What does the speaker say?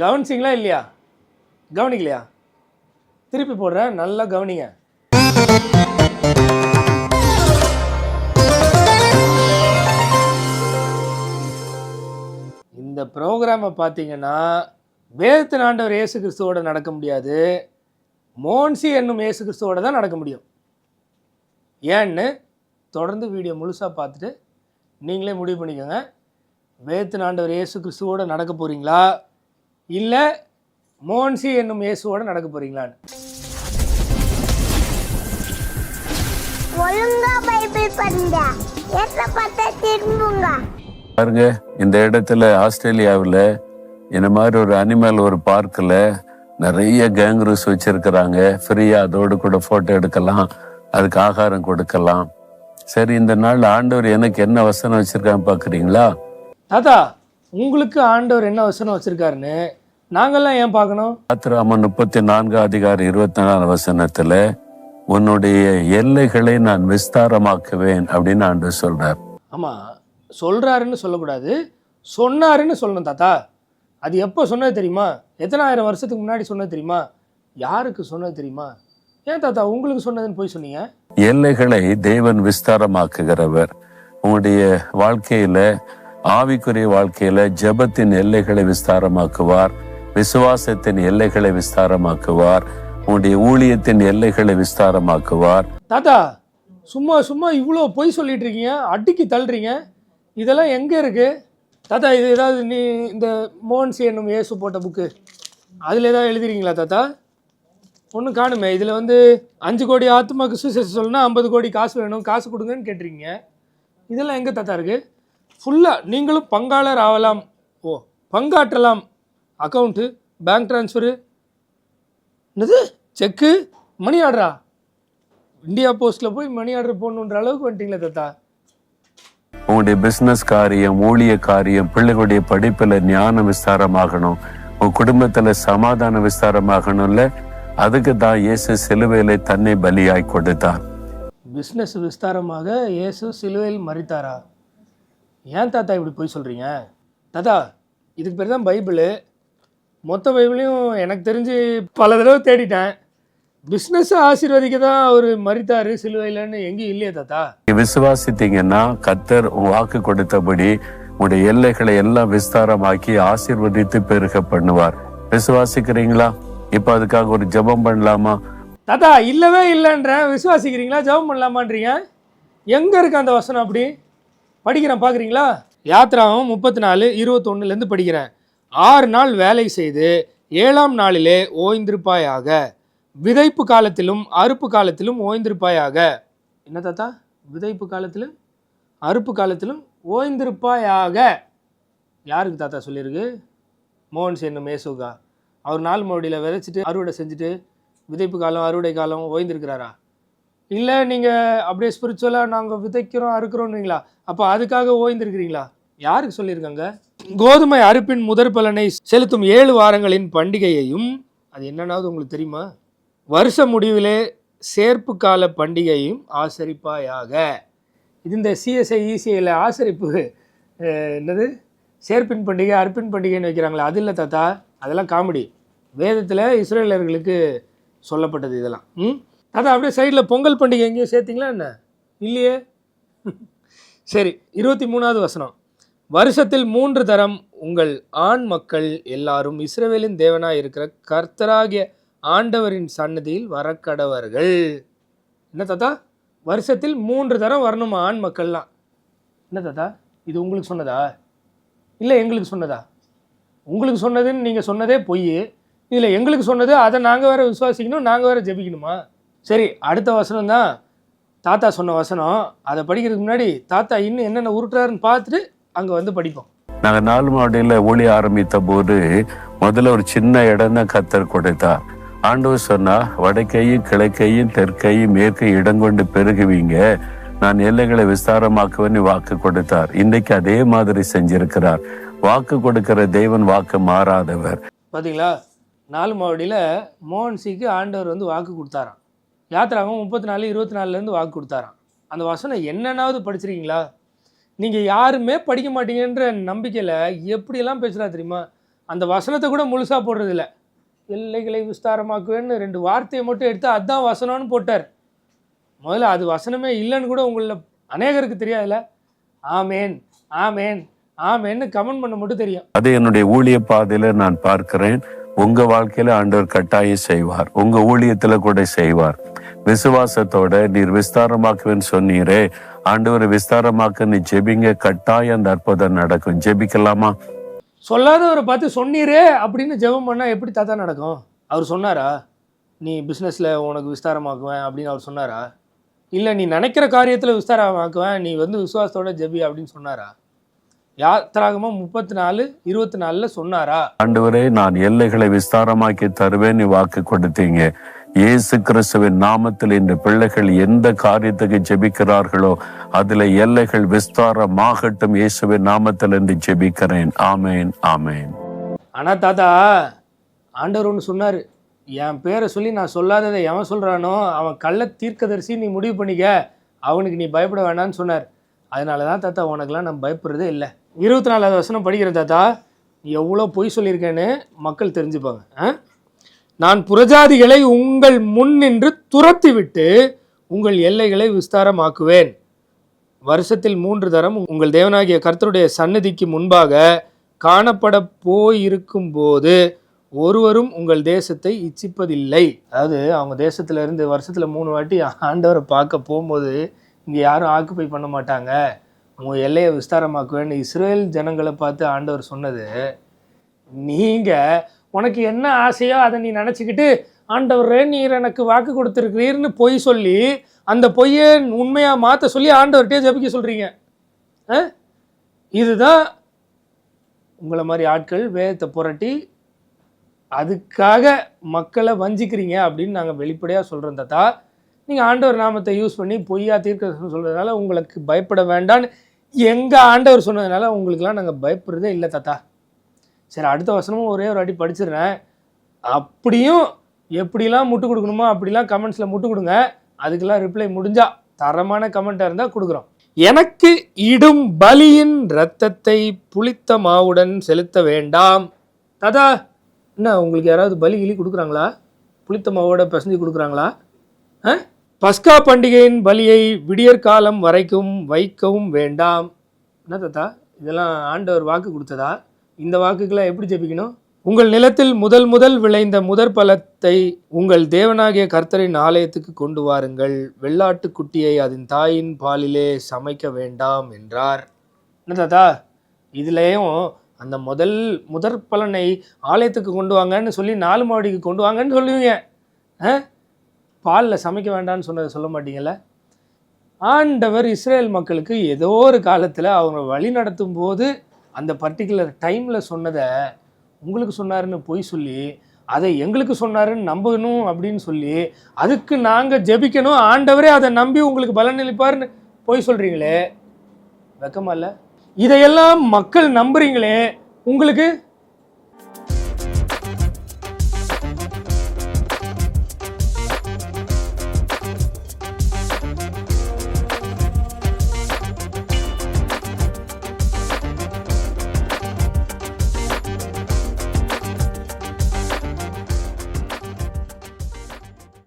கவனிச்சிங்களா இல்லையா? கவனிக்கலையா? திருப்பி போடுறேன் நல்லா கவனிங்க. இந்த ப்ரோக்ராமை பார்த்தீங்கன்னா வேத்து ஆண்டவர் இயேசு கிறிஸ்துவோட நடக்க முடியாது. மோன்சி என்னும் இயேசு கிறிஸ்துவோட தான் நடக்க முடியும். ஏன்னு? தொடர்ந்து வீடியோ முழுசாக பார்த்துட்டு நீங்களே முடிவு பண்ணிக்கோங்க. வேதத்தின் ஆண்டவர் இயேசு கிறிஸ்துவோட நடக்க போகிறீங்களா இல்லை மோன்சி என்னும் இயேசுவோட நடக்க போகிறீங்களான்னு பாருங்க இந்த இடத்துல ஆஸ்திரேலியாவில் இந்த மாதிரி ஒரு அனிமல் ஒரு பார்க்கில் நிறைய கேங்க்ரூஸ் வச்சிருக்கிறாங்க. ஃப்ரீயா அதோடு கூட போட்டோ எடுக்கலாம். அதுக்கு ஆகாரம் கொடுக்கலாம். சரி இந்த நாள் ஆண்டவர் எனக்கு என்ன வசனம் வச்சிருக்காங்க பாக்குறீங்களா? தாத்தா உங்களுக்கு ஆண்டவர் என்ன வசனம் வச்சுருக்காருன்னு நாங்கள்லாம் ஏன் பார்க்கணும்? ஆத்திராம முப்பத்தி நான்கு அதிகாரம் இருபத்தி நாலு வசனத்துல உன்னுடைய எல்லைகளை நான் விஸ்தாரமாக்குவேன் அப்படின்னு ஆண்டவர் சொல்றார். ஆமாம் சொல்கிறாருன்னு சொல்லக்கூடாது சொன்னாருன்னு சொல்லணும் தாத்தா. அது எப்போ சொன்னது தெரியுமா? எத்தனாயிரம் வருஷத்துக்கு முன்னாடி சொன்னது தெரியுமா? யாருக்கு சொன்னது தெரியுமா? ஏன் தாத்தா உங்களுக்கு சொன்னதுன்னு போய் சொன்னீங்க? எல்லைகளை தேவன் விஸ்தாரமாக்குகிறவர். உங்களுடைய வாழ்க்கையில ஆவிக்குரிய வாழ்க்கையில ஜெபத்தின் எல்லைகளை விஸ்தாரமாக்குவார் விசுவாசத்தின் எல்லைகளை விஸ்தாரமாக்குவார் உங்களுடைய ஊழியத்தின் எல்லைகளை விஸ்தாரமாக்குவார். தாத்தா சும்மா சும்மா இவ்வளோ பொய் சொல்லிட்டு இருக்கீங்க அடிக்கி தள்ளுறீங்க. இதெல்லாம் எங்கே இருக்கு? தாத்தா இது ஏதாவது நீ இந்த மோகன்சி என்னும் இயேசு போட்ட புக்கு அதில் ஏதாவது எழுதுறீங்களா தாத்தா? ஒன்றும் காணுமே. இதில் வந்து அஞ்சு கோடி ஆத்மாக்கு சுசேஷம் சொல்லணும்னா ஐம்பது கோடி காசு வேணும். காசு கொடுங்கன்னு கேட்டிருக்கீங்க. இதெல்லாம் எங்கே தாத்தா இருக்குது ஃபுல்லாக நீங்களும் பங்காளர் ஆகலாம் ஓ பங்காற்றலாம். அக்கௌண்ட்டு பேங்க் ட்ரான்ஸ்ஃபரு என்னது? செக்கு மணி ஆர்டரா இந்தியா போஸ்ட்டில் போய் மணி ஆர்டர் போடணுன்ற அளவுக்கு வந்துட்டீங்களே தாத்தா. உங்களுடைய பிஸ்னஸ் காரியம் ஊழிய காரியம் பிள்ளைகளுடைய படிப்பில் ஞானம் விஸ்தாரமாகணும். உன் குடும்பத்தில் சமாதானம் விஸ்தாரமாகணும்ல. அதுக்கு தான் இயேசு சிலுவையில தன்னை பலியாய் கொடுத்தார். பிஸ்னஸ் விஸ்தாரமாக இயேசு சிலுவையில் மறித்தாரா ஏன் தாத்தா இப்படி போய் சொல்கிறீங்க தாத்தா இதுக்கு பேர் தான் பைபிளு. மொத்த பைபிளையும் எனக்கு தெரிஞ்சு பல தடவை தேடிட்டேன். பிஸ்னஸை ஆசீர்வதிக்க தான் அவர் மறித்தாரு சிலுவையிலன்னு எங்கேயும் இல்லையே தாத்தா. விசுவாசித்தீங்கன்னா கத்தர் வாக்கு கொடுத்தபடி உங்களுடைய எல்லைகளை எல்லாம் விஸ்தாரமாக்கி ஆசீர்வதித்து பெருக பண்ணுவார் விசுவாசிக்கிறீங்களா? இப்போ அதுக்காக ஒரு ஜெபம் பண்ணலாமா? தாத்தா இல்லவே இல்லைன்றேன் விசுவாசிக்கிறீங்களா? ஜெபம் பண்ணலாமான்றீங்க? எங்கே இருக்கு அந்த வசனம் அப்படி? படிக்கிறேன் பார்க்குறீங்களா யாத்ராவும் முப்பத்தி நாலு இருபத்தொன்னுலேருந்து படிக்கிறேன். ஆறு நாள் வேலை செய்து ஏழாம் நாளிலே ஓய்ந்திருப்பாயாக. விதைப்பு காலத்திலும் அறுப்பு காலத்திலும் ஓய்ந்திருப்பாயாக. என்ன தாத்தா? விதைப்பு காலத்திலும் அறுப்பு காலத்திலும் ஓய்ந்திருப்பாயாக. யாருக்கு தாத்தா சொல்லியிருக்கு? மோகன் சேனும் மேசுகா அவர் நாள் மறுபடியில் விதைச்சிட்டு அறுவடை செஞ்சுட்டு விதைப்பு காலம் அறுவடை காலம் ஓய்ந்திருக்கிறாரா? இல்லை நீங்கள் அப்படியே ஸ்பிரிச்சுவலாக நாங்கள் விதைக்கிறோம் அறுக்கிறோன்றீங்களா அப்போ அதுக்காக ஓய்ந்திருக்கிறீங்களா? யாருக்கு சொல்லியிருக்காங்க? கோதுமை அறுப்பின் முதற் பலனை செலுத்தும் ஏழு வாரங்களின் பண்டிகையையும் அது என்னன்னாவது உங்களுக்கு தெரியுமா? வருஷ முடிவிலே சேர்ப்பு கால பண்டிகையும் ஆசரிப்பாயாக. இது இந்த சிஎஸ்ஐ இசிஐயில் ஆசரிப்பு என்னது? சேர்ப்பின் பண்டிகை அர்ப்பின் பண்டிகைன்னு வைக்கிறாங்களே அது இல்லை தாத்தா. அதெல்லாம் காமெடி. வேதத்தில் இஸ்ரேலர்களுக்கு சொல்லப்பட்டது இதெல்லாம். ம்? அதான் அப்படியே சைடில் பொங்கல் பண்டிகை எங்கேயும் சேர்த்திங்களா என்ன? இல்லையே? சரி இருபத்தி மூணாவது வசனம். வருஷத்தில் மூன்று தரம் உங்கள் ஆண் மக்கள் எல்லாரும் இஸ்ரேவேலின் தேவனாய் இருக்கிற கர்த்தராகிய ஆண்டவரின் சன்னதியில் வரக்கடவர்கள். என்ன தாத்தா? வருஷத்தில் மூன்று தரம் வரணுமா ஆண் மக்கள்லாம்? என்ன தாத்தா? இது உங்களுக்கு சொன்னதா? இல்லை எங்களுக்கு சொன்னதா? உங்களுக்கு சொன்னதுன்னு நீங்கள் சொன்னதே பொய் இதில் எங்களுக்கு சொன்னது அதை நாங்கள் வேறு விசுவாசிக்கணும் நாங்கள் வேற ஜெபிக்கணுமா? சரி அடுத்த வசனம் தான். தாத்தா சொன்ன வசனம். அதை படிக்கிறதுக்கு முன்னாடி தாத்தா இன்னும் என்னென்ன உருட்டுறாருன்னு பார்த்துட்டு அங்கே வந்து படிப்போம். நாங்கள் நாலு மாடியில் ஊழி ஆரம்பித்த போது முதல்ல ஒரு சின்ன இடம் தான் கத்தர் கொடுத்தார். ஆண்டவர் சொன்னா வடக்கையும் கிழக்கையும் தெற்கையும் மேற்கையும் இடம் கொண்டு பெருகுவீங்க. நான் எல்லைகளை விஸ்தாரமாக்குவேன்னு வாக்கு கொடுத்தார். இன்றைக்கு அதே மாதிரி செஞ்சிருக்கிறார். வாக்கு கொடுக்கிற தெய்வன் வாக்கு மாறாதவர். பார்த்தீங்களா நாலு மாவடியில் மோகன்சிக்கு ஆண்டவர் வந்து வாக்கு கொடுத்தாராம். யாத்திராவும் முப்பத்தி நாலு இருபத்தி நாலுலேருந்து வாக்கு கொடுத்தாராம். அந்த வசனம் என்னென்னாவது படிச்சிருக்கீங்களா? நீங்கள் யாருமே படிக்க மாட்டீங்கன்ற நம்பிக்கையில் எப்படியெல்லாம் பேசுகிறா தெரியுமா? அந்த வசனத்தை கூட முழுசாக போடுறதில்ல. எல்லைகளை விஸ்தாரமாக்குவேன்னு ரெண்டு வார்த்தையை மட்டும் எடுத்து அதுதான் வசனம்னு போட்டார். முதல்ல அது வசனமே இல்லைன்னு கூட உங்களில் அநேகருக்கு தெரியாதுல்ல? ஆமேன் ஆமேன். ஆமேன்னு கமெண்ட் பண்ண மட்டும் தெரியும். அது என்னுடைய ஊழிய பாதையில நான் பார்க்கிறேன். உங்க வாழ்க்கையில ஆண்டவர் கட்டாயம் செய்வார். உங்க ஊழியத்துல கூட செய்வார். விசுவாசத்தோட நீர் விஸ்தாரமாக்குவேன்னு சொன்னீரே. ஆண்டவர் விஸ்தாரமாக்க நீ ஜெபிங்க. கட்டாயம் அந்த அற்புதம் நடக்கும். ஜெபிக்கலாமா? சொல்லாதவரை பார்த்து சொன்னீரே அப்படின்னு ஜெபம் பண்ணால் எப்படி தாத்தா நடக்கும்? அவர் சொன்னாரா? நீ பிஸ்னஸில் உனக்கு விஸ்தாரமாக்குவேன் அப்படின்னு அவர் சொன்னாரா? இல்லை நீ நினைக்கிற காரியத்தில் விஸ்தாரமாக்குவேன். நீ வந்து விசுவாசத்தோட ஜெபி அப்படின்னு சொன்னாரா? யாத்திராகமாக முப்பத்தி நாலு இருபத்தி நாலில் சொன்னாரா? ஆண்டவரே நான் எல்லைகளை விஸ்தாரமாக்கி தருவேன் நீ வாக்கு கொடுத்தீங்க. இயேசு கிறிஸ்துவின் நாமத்தில் இந்த பிள்ளைகள் எந்த காரியத்துக்கு ஜெபிக்கிறார்களோ அதுல எல்லைகள் விஸ்தாரமாகட்டும் இயேசுவின் நாமத்தில் என்று ஜெபிக்கிறேன். ஆமேன் ஆமேன். ஆனால் தாத்தா ஆண்டவர் ஒன்று சொன்னார். என் பேரை சொல்லி நான் சொல்லாததை எவன் சொல்கிறானோ அவன் கள்ள தீர்க்கதரிசி நீ முடிவு பண்ணிக்க. அவனுக்கு நீ பயப்பட வேண்டாம்னு சொன்னார். அதனால தான் தாத்தா உனக்கெல்லாம் நான் பயப்படுறதே இல்லை. இருபத்தி நாலாவது வசனம் படிக்கிறேன் தாத்தா. எவ்வளோ பொய் சொல்லியிருக்கேன்னு மக்கள் தெரிஞ்சுப்பாங்க. ஆ? நான் புரஜாதிகளை உங்கள் முன் நின்று துரத்தி விட்டு உங்கள் எல்லைகளை விஸ்தாரமாக்குவேன். வருஷத்தில் மூன்று தரம் உங்கள் தேவனாகிய கர்த்தருடைய சன்னதிக்கு முன்பாக காணப்பட போயிருக்கும் போது ஒருவரும் உங்கள் தேசத்தை இச்சிப்பதில்லை. அதாவது அவங்க தேசத்துல இருந்து வருஷத்துல மூணு வாட்டி ஆண்டவரை பார்க்க போகும்போது இங்கே யாரும் ஆக்குப்பை பண்ண மாட்டாங்க. உங்கள் எல்லையை விஸ்தாரமாக்குவேன்னு இஸ்ரேல் ஜனங்களை பார்த்து ஆண்டவர் சொன்னது நீங்கள் உனக்கு என்ன ஆசையோ அதை நீ நினச்சிக்கிட்டு ஆண்டவரே நீர் எனக்கு வாக்கு கொடுத்துருக்கிறீர்னு பொய் சொல்லி அந்த பொய்யை உண்மையாக மாற்ற சொல்லி ஆண்டவர்கிட்டே ஜெபிக்க சொல்கிறீங்க இதுதான் உங்களை மாதிரி ஆட்கள் வேதத்தை புரட்டி அதுக்காக மக்களை வஞ்சிக்கிறீங்க அப்படின்னு நாங்கள் வெளிப்படையாக சொல்கிறோம் தாத்தா. நீங்கள் ஆண்டவர் நாமத்தை யூஸ் பண்ணி பொய்யா தீர்க்க சொல்கிறதுனால உங்களுக்கு பயப்பட வேண்டான்னு எங்கள் ஆண்டவர் சொன்னதுனால உங்களுக்கெல்லாம் நாங்கள் பயப்படுறதே இல்லை தாத்தா. சரி அடுத்த வசனமும் ஒரே ஒரு வாட்டி படிச்சிடுறேன். அப்படியும் எப்படிலாம் முட்டு கொடுக்கணுமோ அப்படிலாம் கமெண்ட்ஸில் முட்டு கொடுங்க. அதுக்கெல்லாம் ரிப்ளை முடிஞ்சா தரமான கமெண்ட்டாக இருந்தால் கொடுக்குறோம். எனக்கு இடும் பலியின் ரத்தத்தை புளித்த மாவுடன் செலுத்த வேண்டாம். தாத்தா என்ன உங்களுக்கு யாராவது பலி கிளி கொடுக்குறாங்களா? புளித்த மாவோட பிசைஞ்சு கொடுக்குறாங்களா? ஆ? பஸ்கா பண்டிகையின் பலியை விடியற்காலம் வரைக்கும் வைக்கவும் வேண்டாம். என்ன தாத்தா? இதெல்லாம் ஆண்டவர் வாக்கு கொடுத்ததா? இந்த வாக்குக்கெல்லாம் எப்படி ஜெபிக்கணும்? உங்கள் நிலத்தில் முதல் முதல் விளைந்த முதற் பழத்தை உங்கள் தேவனாகிய கர்த்தரின் ஆலயத்துக்கு கொண்டு வாருங்கள். வெள்ளாட்டு குட்டியை அதன் தாயின் பாலிலே சமைக்க வேண்டாம் என்றார். என்ன தாத்தா? இதுலேயும் அந்த முதல் முதற் பலனை ஆலயத்துக்கு கொண்டு வாங்கன்னு சொல்லி நாலு மாடிக்கு கொண்டு வாங்கன்னு சொல்லுவீங்க. ஆ? பாலில் சமைக்க வேண்டாம்னு சொன்னதை சொல்ல மாட்டீங்கல்ல? ஆண்டவர் இஸ்ரேல் மக்களுக்கு ஏதோ ஒரு காலத்தில் அவங்க வழி நடத்தும் போது அந்த பர்டிகுலர் டைமில் சொன்னதை உங்களுக்கு சொன்னாருன்னு பொய் சொல்லி அதை எங்களுக்கு சொன்னாருன்னு நம்பணும் அப்படின்னு சொல்லி அதுக்கு நாங்கள் ஜெபிக்கணும் ஆண்டவரே அதை நம்பி உங்களுக்கு பலன் அளிப்பாருன்னு பொய் சொல்கிறீங்களே வெக்கமா இல்லை? இதையெல்லாம் மக்கள் நம்புறீங்களே? உங்களுக்கு